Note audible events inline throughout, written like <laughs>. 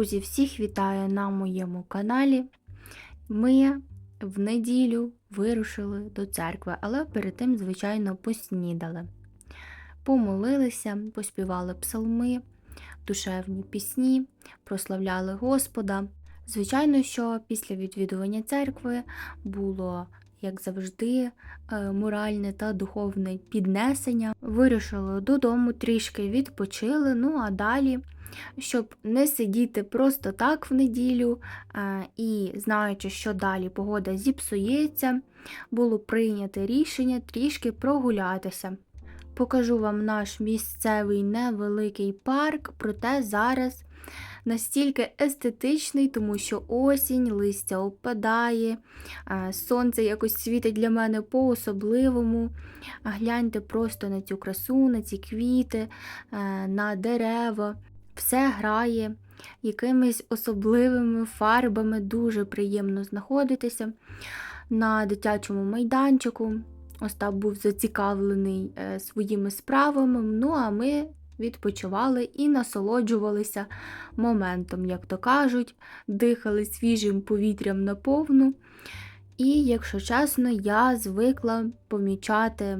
Друзі, всіх вітаю на моєму каналі. Ми в неділю вирушили до церкви, але перед тим, звичайно, поснідали. Помолилися, поспівали псалми, душевні пісні, прославляли Господа. Звичайно, що після відвідування церкви було, як завжди, е, моральне та духовне піднесення. Вирішили додому, трішки відпочили, ну а далі щоб не сидіти просто так в неділю і знаючи, що далі погода зіпсується, було прийнято рішення трішки прогулятися. Покажу вам наш місцевий невеликий парк, проте зараз настільки естетичний, тому що осінь, листя опадає, сонце якось світить для мене по-особливому. Гляньте просто на цю красу, на ці квіти, на дерева все грає якимись особливими фарбами, дуже приємно знаходитися на дитячому майданчику. Остап був зацікавлений е, своїми справами, ну а ми відпочивали і насолоджувалися моментом, як то кажуть, дихали свіжим повітрям наповну. І, якщо чесно, я звикла помічати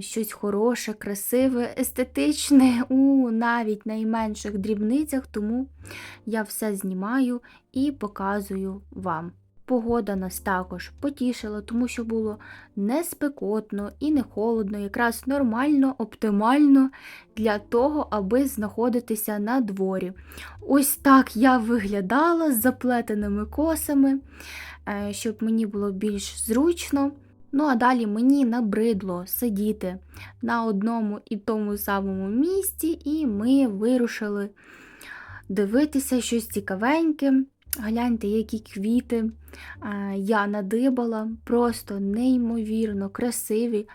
щось хороше, красиве, естетичне у навіть найменших дрібницях, тому я все знімаю і показую вам. Погода нас також потішила, тому що було не спекотно і не холодно, якраз нормально, оптимально для того, аби знаходитися на дворі. Ось так я виглядала з заплетеними косами, е, щоб мені було більш зручно. Ну, а далі мені набридло сидіти на одному і тому самому місці, і ми вирушили дивитися щось цікавеньке. Гляньте, які квіти я надибала, просто неймовірно красиві.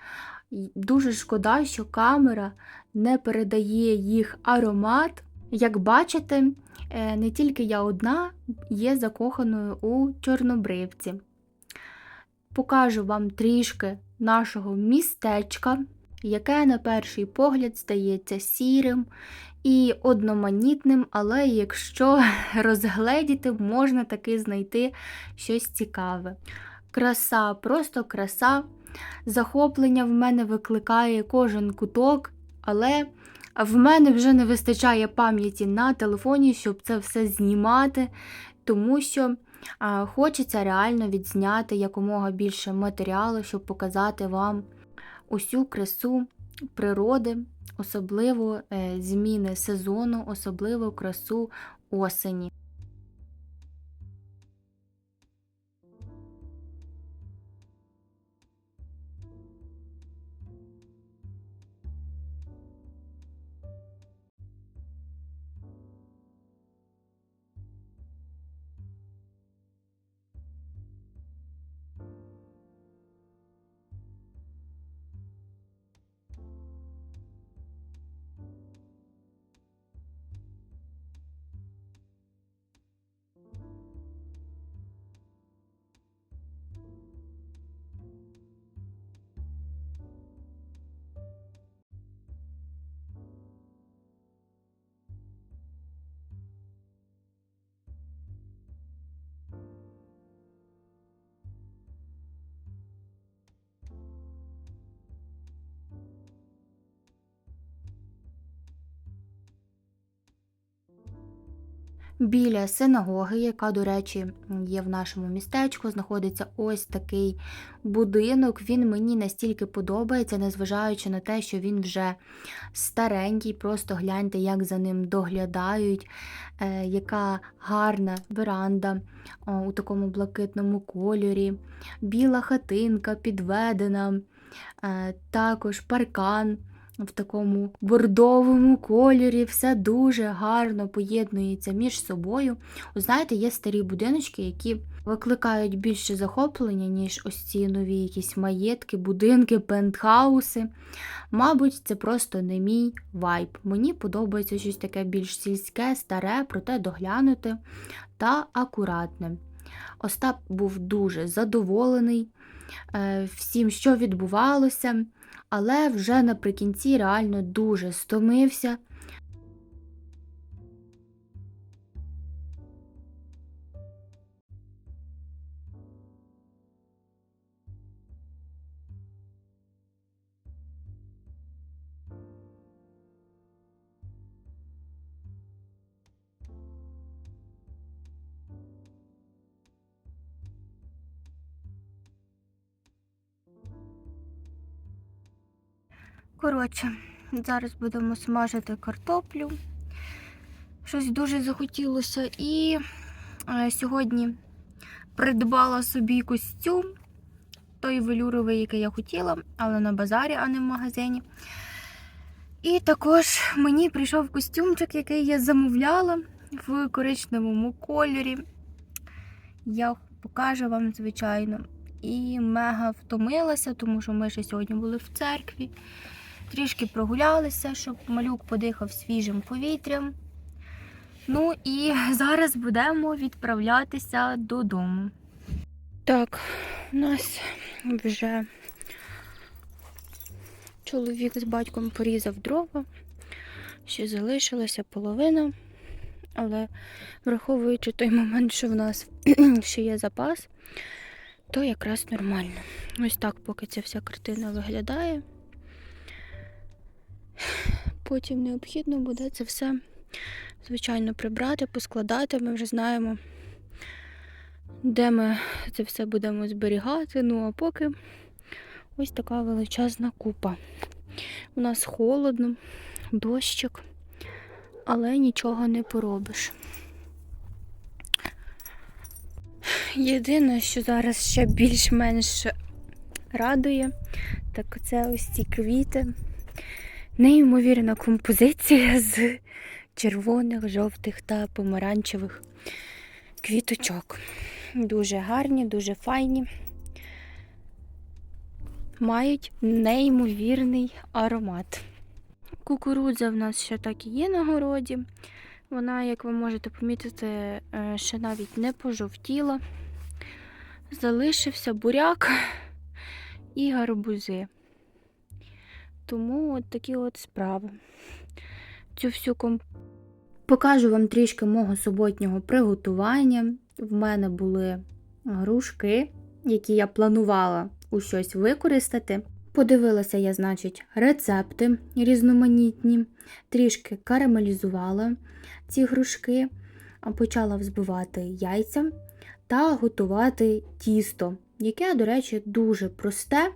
Дуже шкода, що камера не передає їх аромат. Як бачите, е, не тільки я одна є закоханою у чорнобривці покажу вам трішки нашого містечка, яке на перший погляд здається сірим і одноманітним, але якщо <laughs> розгледіти, можна таки знайти щось цікаве. Краса, просто краса. Захоплення в мене викликає кожен куток, але в мене вже не вистачає пам'яті на телефоні, щоб це все знімати, тому що Хочеться реально відзняти якомога більше матеріалу, щоб показати вам усю красу природи, особливо е, зміни сезону, особливо красу осені. Біля синагоги, яка, до речі, є в нашому містечку, знаходиться ось такий будинок. Він мені настільки подобається, незважаючи на те, що він вже старенький. Просто гляньте, як за ним доглядають, е, яка гарна веранда у такому блакитному кольорі, біла хатинка підведена, е, також паркан в такому бордовому кольорі, все дуже гарно поєднується між собою. Ви знаєте, є старі будиночки, які викликають більше захоплення, ніж ось ці нові якісь маєтки, будинки, пентхауси. Мабуть, це просто не мій вайб. Мені подобається щось таке більш сільське, старе, проте доглянуте та акуратне. Остап був дуже задоволений е, всім, що відбувалося але вже наприкінці реально дуже стомився. Коротше, зараз будемо смажити картоплю. Щось дуже захотілося. І е, сьогодні придбала собі костюм, той велюровий, який я хотіла, але на базарі, а не в магазині. І також мені прийшов костюмчик, який я замовляла в коричневому кольорі. Я покажу вам, звичайно. І мега втомилася, тому що ми ще сьогодні були в церкві. Трішки прогулялися, щоб малюк подихав свіжим повітрям. Ну і <laughs> зараз будемо відправлятися додому. Так, у нас вже чоловік з батьком порізав дрова. Ще залишилася половина, але враховуючи той момент, що в нас <clears throat> ще є запас, то якраз нормально. Ось так, поки ця вся картина виглядає. Потім необхідно буде це все, звичайно, прибрати, поскладати. Ми вже знаємо, де ми це все будемо зберігати. Ну, а поки ось така величезна купа. У нас холодно, дощик, але нічого не поробиш. Єдине, що зараз ще більш-менш радує, так це ось ці квіти. Неймовірна композиція з червоних, жовтих та помаранчевих квіточок. Дуже гарні, дуже файні. Мають неймовірний аромат. Кукурудза в нас ще так і є на городі. Вона, як ви можете помітити, е, ще навіть не пожовтіла. Залишився буряк і гарбузи. Тому от такі от справи. Цю всю комп... Покажу вам трішки мого суботнього приготування. В мене були грушки, які я планувала у щось використати. Подивилася я, значить, рецепти різноманітні, трішки карамелізувала ці грушки, почала взбивати яйця та готувати тісто, яке, до речі, дуже просте.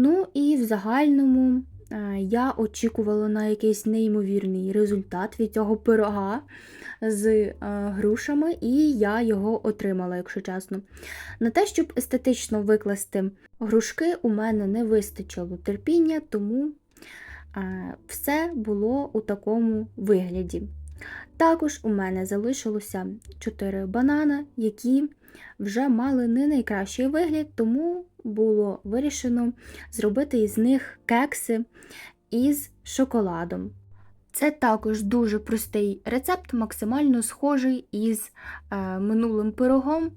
Ну і в загальному я очікувала на якийсь неймовірний результат від цього пирога з е, грушами, і я його отримала, якщо чесно. На те, щоб естетично викласти грушки, у мене не вистачило терпіння, тому е, все було у такому вигляді. Також у мене залишилося 4 банана, які вже мали не найкращий вигляд, тому було вирішено зробити із них кекси із шоколадом. Це також дуже простий рецепт, максимально схожий із е, минулим пирогом.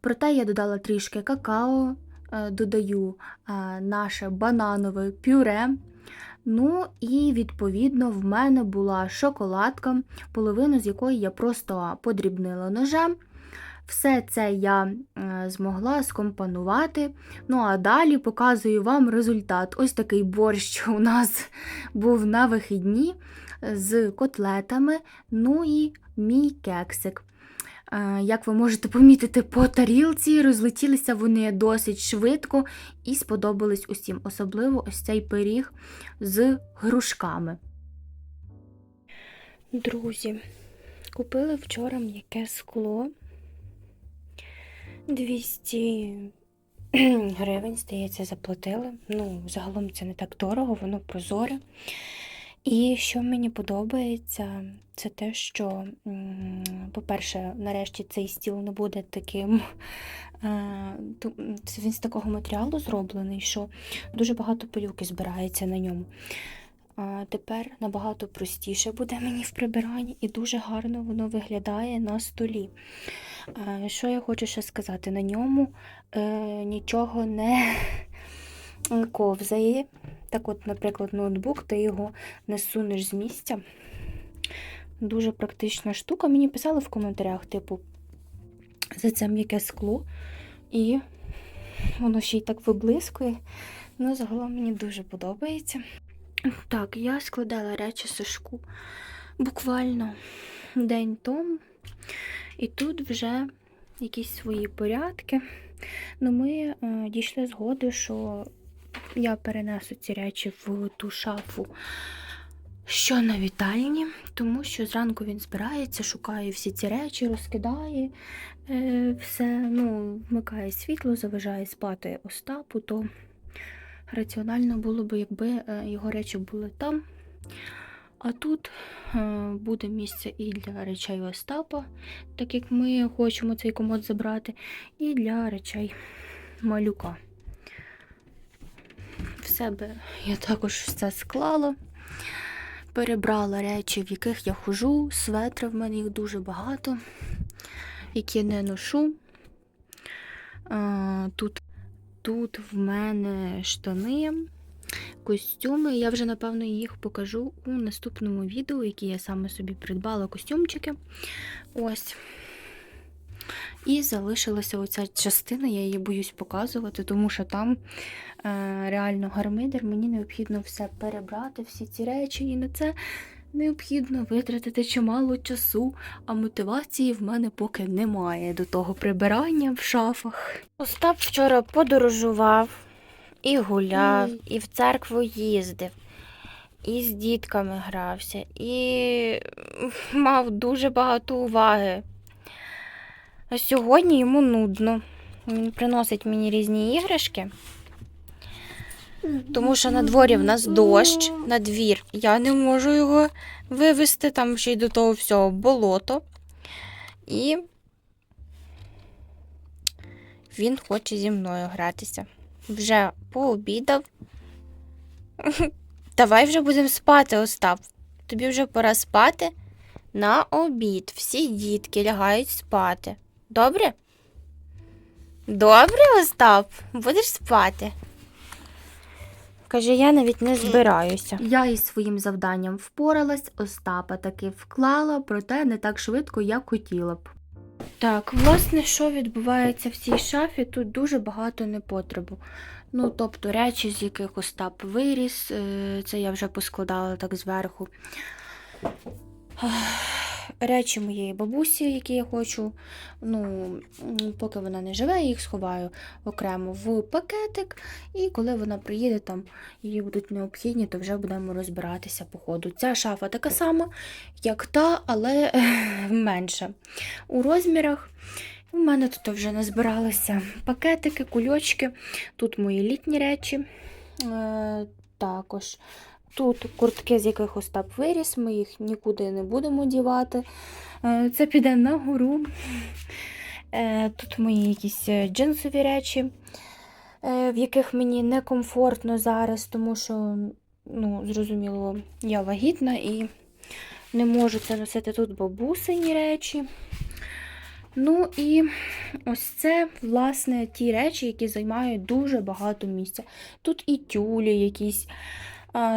Проте я додала трішки какао, е, додаю е, наше бананове пюре. Ну і, відповідно, в мене була шоколадка, половину з якої я просто подрібнила ножем. Все це я е, змогла скомпонувати. Ну а далі показую вам результат. Ось такий борщ <laughs> у нас був на вихідні з котлетами, ну і мій кексик. Е, Як ви можете помітити по тарілці, розлетілися вони досить швидко і сподобались усім, особливо ось цей пиріг з грушками. Друзі, купили вчора м'яке скло. 200 <clears throat> гривень, здається, заплатили. Ну, загалом це не так дорого, воно прозоре. І що мені подобається, це те, що, по-перше, нарешті цей стіл не буде таким. е, Він з такого матеріалу зроблений, що дуже багато пилюки збирається на ньому. Тепер набагато простіше буде мені в прибиранні, і дуже гарно воно виглядає на столі. Що я хочу ще сказати? На ньому е, нічого не <laughs> ковзає. Так от, наприклад, ноутбук, ти його не сунеш з місця. Дуже практична штука. Мені писали в коментарях, типу, за це м'яке скло. І воно ще й так виблискує. Ну, загалом мені дуже подобається. Так, я складала речі Сашку буквально день тому. І тут вже якісь свої порядки. Ну, ми е, дійшли згоди, що я перенесу ці речі в ту шафу, що на вітальні, тому що зранку він збирається, шукає всі ці речі, розкидає е, все, ну, вмикає світло, заважає спати Остапу, то раціонально було б, якби е, його речі були там. А тут е, буде місце і для речей Остапа, так як ми хочемо цей комод забрати, і для речей малюка. В себе я також все склала, перебрала речі, в яких я хожу, светри в мене їх дуже багато, які не ношу. Е, Тут, тут в мене штани, костюми. Я вже, напевно, їх покажу у наступному відео, які я саме собі придбала костюмчики. Ось. І залишилася оця частина, я її боюсь показувати, тому що там е, реально гармидер, мені необхідно все перебрати, всі ці речі, і на це необхідно витратити чимало часу, а мотивації в мене поки немає до того прибирання в шафах. Остап вчора подорожував і гуляв, Ой. і в церкву їздив, і з дітками грався, і мав дуже багато уваги. А сьогодні йому нудно. Він приносить мені різні іграшки, тому що на дворі в нас дощ, на двір. Я не можу його вивезти, там ще й до того всього болото. І він хоче зі мною гратися. Вже пообідав. <laughs> Давай вже будемо спати, Остап. Тобі вже пора спати на обід. Всі дітки лягають спати. Добре? Добре, Остап, будеш спати. Каже, я навіть не збираюся. Я із своїм завданням впоралась, Остапа таки вклала, проте не так швидко, як хотіла б. Так, власне, що відбувається в цій шафі, тут дуже багато непотребу. Ну, тобто речі, з яких Остап виріс, е, це я вже поскладала так зверху. Речі моєї бабусі, які я хочу, ну, поки вона не живе, я їх сховаю окремо в пакетик, і коли вона приїде, там її будуть необхідні, то вже будемо розбиратися по ходу. Ця шафа така сама, як та, але <laughs> менша. У розмірах у мене тут вже назбиралися пакетики, кульочки. Тут мої літні речі. Е, також тут куртки, з яких Остап виріс, ми їх нікуди не будемо дівати. Е, це піде на гору. Е, тут мої якісь е, джинсові речі, в яких мені некомфортно зараз, тому що, ну, зрозуміло, я вагітна і не можу це носити тут бабусині речі. Ну і ось це, власне, ті речі, які займають дуже багато місця. Тут і тюлі якісь.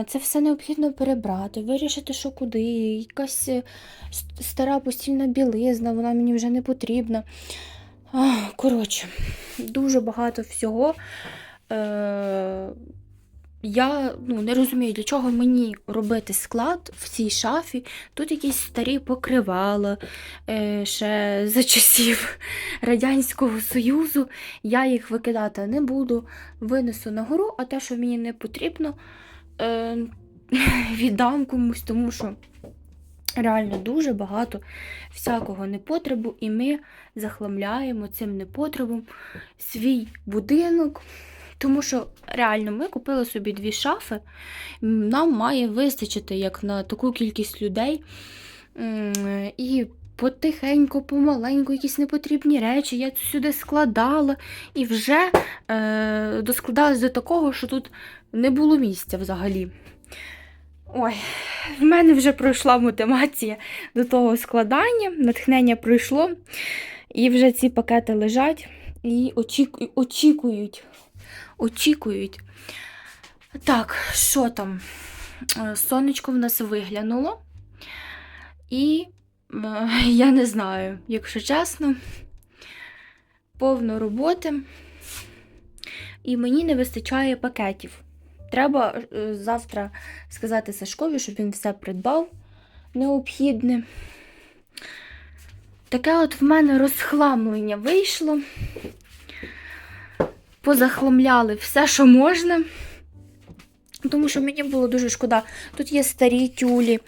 Це все необхідно перебрати, вирішити, що куди. Якась е, стара постільна білизна, вона мені вже не потрібна. Коротше, дуже багато всього. Е, я ну, не розумію, для чого мені робити склад в цій шафі. Тут якісь старі покривала е, ще за часів Радянського Союзу. Я їх викидати не буду, винесу на гору, а те, що мені не потрібно, е, <laughs> віддам комусь, тому що реально дуже багато всякого непотребу, і ми захламляємо цим непотребом свій будинок. Тому що реально ми купили собі дві шафи. Нам має вистачити як на таку кількість людей. І потихеньку, помаленьку, якісь непотрібні речі. Я сюди складала і вже е, доскладалась до такого, що тут не було місця взагалі. Ой, в мене вже пройшла мотивація до того складання, натхнення пройшло, і вже ці пакети лежать і очікують. очікують. Так, що там? Е, Сонечко в нас виглянуло. І е, <laughs> я не знаю, якщо чесно, повно роботи. І мені не вистачає пакетів. Треба е, завтра сказати Сашкові, щоб він все придбав необхідне. Таке от в мене розхламлення вийшло. позахламляли все, що можна. Тому що мені було дуже шкода. Тут є старі тюлі,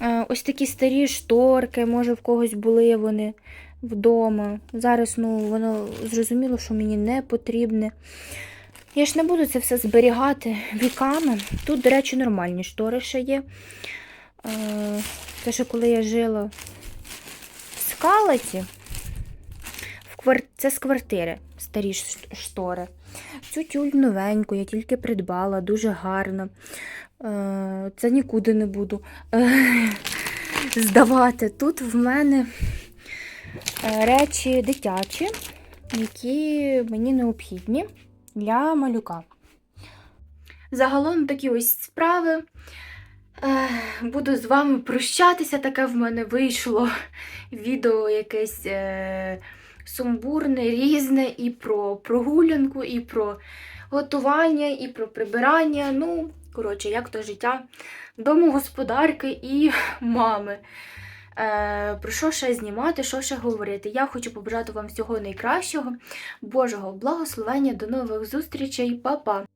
е, ось такі старі шторки, може в когось були вони вдома. Зараз ну, воно зрозуміло, що мені не потрібне. Я ж не буду це все зберігати віками. Тут, до речі, нормальні штори ще є. Е, Те, що коли я жила в скалаті, це з квартири старі штори. Цю тюль новеньку, я тільки придбала, дуже гарно. Е, Це нікуди не буду е, здавати. Тут в мене речі дитячі, які мені необхідні для малюка. Загалом такі ось справи. Е, Буду з вами прощатися. Таке в мене вийшло відео якесь е, сумбурне, різне і про прогулянку, і про готування, і про прибирання. Ну, коротше, як то життя домогосподарки і мами. Е, про що ще знімати, що ще говорити? Я хочу побажати вам всього найкращого, Божого благословення, до нових зустрічей, Па-па!